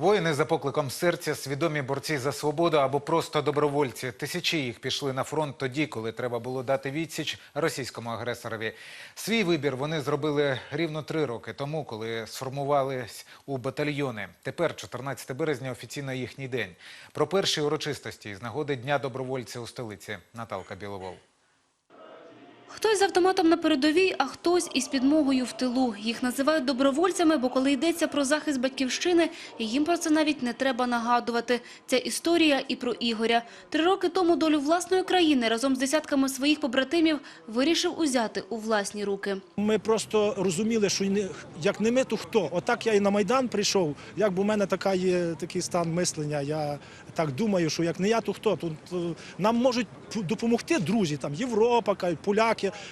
Воїни за покликом серця, свідомі борці за свободу або просто добровольці. Тисячі їх пішли на фронт тоді, коли треба було дати відсіч російському агресорові. Свій вибір вони зробили рівно три роки тому, коли сформувались у батальйони. Тепер, 14 березня, офіційно їхній день. Про перші урочистості з нагоди Дня добровольця у столиці. Наталка Біловол. Хтось з автоматом на передовій, а хтось із підмогою в тилу. Їх називають добровольцями, бо коли йдеться про захист батьківщини, їм про це навіть не треба нагадувати. Ця історія і про Ігоря. Три роки тому долю власної країни разом з десятками своїх побратимів вирішив узяти у власні руки. Ми просто розуміли, що як не ми, то хто. Отак я і на Майдан прийшов. Якби у мене така є, такий стан мислення, я так думаю, що як не я, то хто. Тут е, нам можуть допомогти друзі, там Європа, кажуть,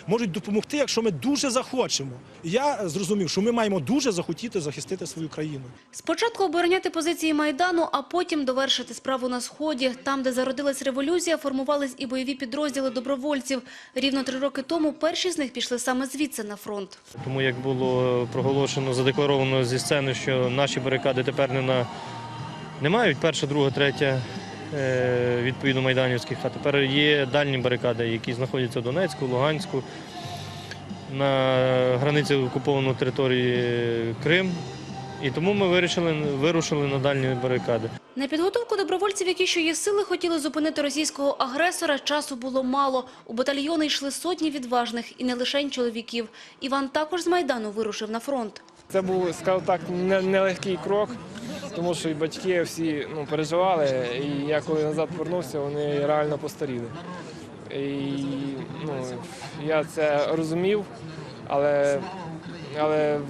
можуть допомогти, якщо ми дуже захочемо. Я зрозумів, що ми маємо дуже захотіти захистити свою країну. Спочатку обороняти позиції Майдану, а потім довершити справу на Сході. Там, де зародилась революція, формувались і бойові підрозділи добровольців. Рівно три роки тому перші з них пішли саме звідси на фронт. Тому як було проголошено, задекларовано зі сцени, що наші барикади тепер не на не мають перша, друга, третя відповідно майданівських, а тепер є дальні барикади, які знаходяться в Донецьку, Луганську, на границі окупованої території Крим. І тому ми вирішили, вирушили на дальні барикади. На підготовку добровольців, які що є сили, хотіли зупинити російського агресора, часу було мало. У батальйони йшли сотні відважних і не лише чоловіків. Іван також з Майдану вирушив на фронт. Це був, скажімо так, не- нелегкий крок, тому що і батьки всі ну, переживали. І я коли назад повернувся, вони реально постаріли. І ну, я це розумів, але, але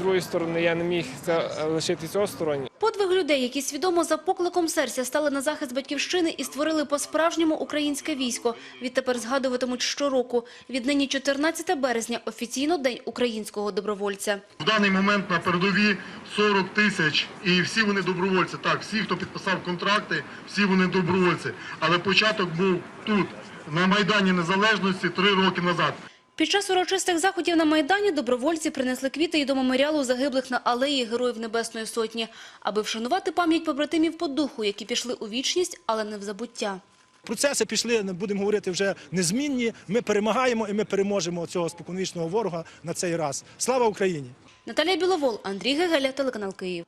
другої сторони я не міг це лишитись осторонь. Подвиг людей, які свідомо за покликом серця стали на захист батьківщини і створили по-справжньому українське військо. Відтепер згадуватимуть щороку. Віднині 14 березня – офіційно День українського добровольця. В даний момент на передові 40 тисяч, і всі вони добровольці. Так, всі, хто підписав контракти, всі вони добровольці. Але початок був тут, на Майдані Незалежності, три роки назад. Під час урочистих заходів на Майдані добровольці принесли квіти і до меморіалу загиблих на алеї Героїв Небесної Сотні, аби вшанувати пам'ять побратимів по духу, які пішли у вічність, але не в забуття. Процеси пішли, будемо говорити, вже незмінні. Ми перемагаємо і ми переможемо цього споконвічного ворога на цей раз. Слава Україні! Наталія Біловол, Андрій Гегеля, телеканал Київ.